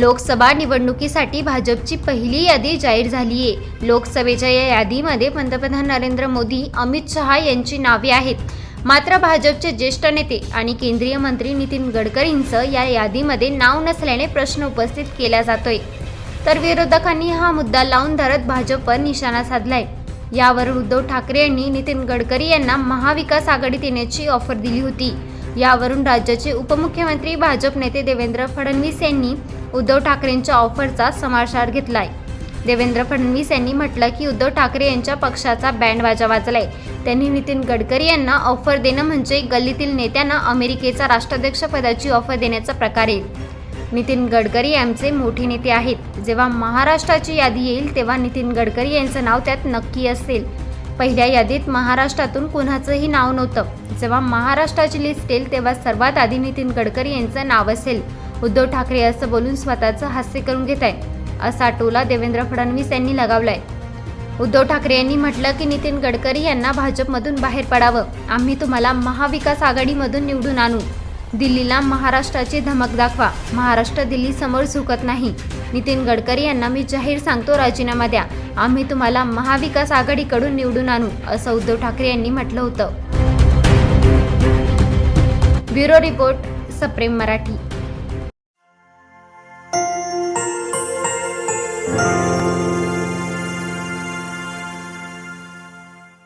लोकसभा निवडणुकीसाठी भाजपची पहिली यादी जाहीर झाली आहे लोकसभेच्या या यादीमध्ये पंतप्रधान नरेंद्र मोदी अमित शहा यांची नावे आहेत. मात्र भाजपचे ज्येष्ठ नेते आणि केंद्रीय मंत्री नितीन गडकरींचं या यादीमध्ये नाव नसल्याने प्रश्न उपस्थित केला जातोय. तर विरोधकांनी हा मुद्दा लावून धरत भाजपवर निशाणा साधलाय. यावरून उद्धव ठाकरे यांनी नितीन गडकरी यांना महाविकास आघाडीत येण्याची ऑफर दिली होती. यावरून राज्याचे उपमुख्यमंत्री भाजप नेते देवेंद्र फडणवीस यांनी उद्धव ठाकरेंच्या ऑफरचा समाचार घेतलाय. देवेंद्र फडणवीस यांनी म्हटलं की उद्धव ठाकरे यांच्या पक्षाचा बँड वाजा वाजलाय. त्यांनी नितीन गडकरी यांना ऑफर देणं म्हणजे गल्लीतील नेत्यांना अमेरिकेचा राष्ट्राध्यक्ष पदाची ऑफर देण्याचा प्रकार आहे नितीन गडकरी यांचे मोठे नेते आहेत. जेव्हा महाराष्ट्राची यादी येईल तेव्हा नितीन गडकरी यांचं नाव त्यात नक्की असेल. पहिल्या यादीत महाराष्ट्रातून कुणाचंही नाव नव्हतं. जेव्हा महाराष्ट्राची लिस्ट येईल तेव्हा सर्वात आधी नितीन गडकरी यांचं नाव असेल. उद्धव ठाकरे असं बोलून स्वतःचं हास्य करून घेत आहे. असा टोला देवेंद्र फडणवीस यांनी लगावलाय. उद्धव ठाकरे यांनी म्हटलं की नितीन गडकरी यांना भाजपमधून बाहेर पडावं. आम्ही तुम्हाला महाविकास आघाडीमधून निवडून आणू. दिल्लीला महाराष्ट्राची धमक दाखवा. महाराष्ट्र दिल्लीसमोर झुकत नाही. नितीन गडकरी यांना मी जाहीर सांगतो राजीनामा द्या. आम्ही तुम्हाला महाविकास आघाडीकडून निवडून आणू असं उद्धव ठाकरे यांनी म्हटलं होतं. ब्युरो रिपोर्ट सप्रेम मराठी. Thank you.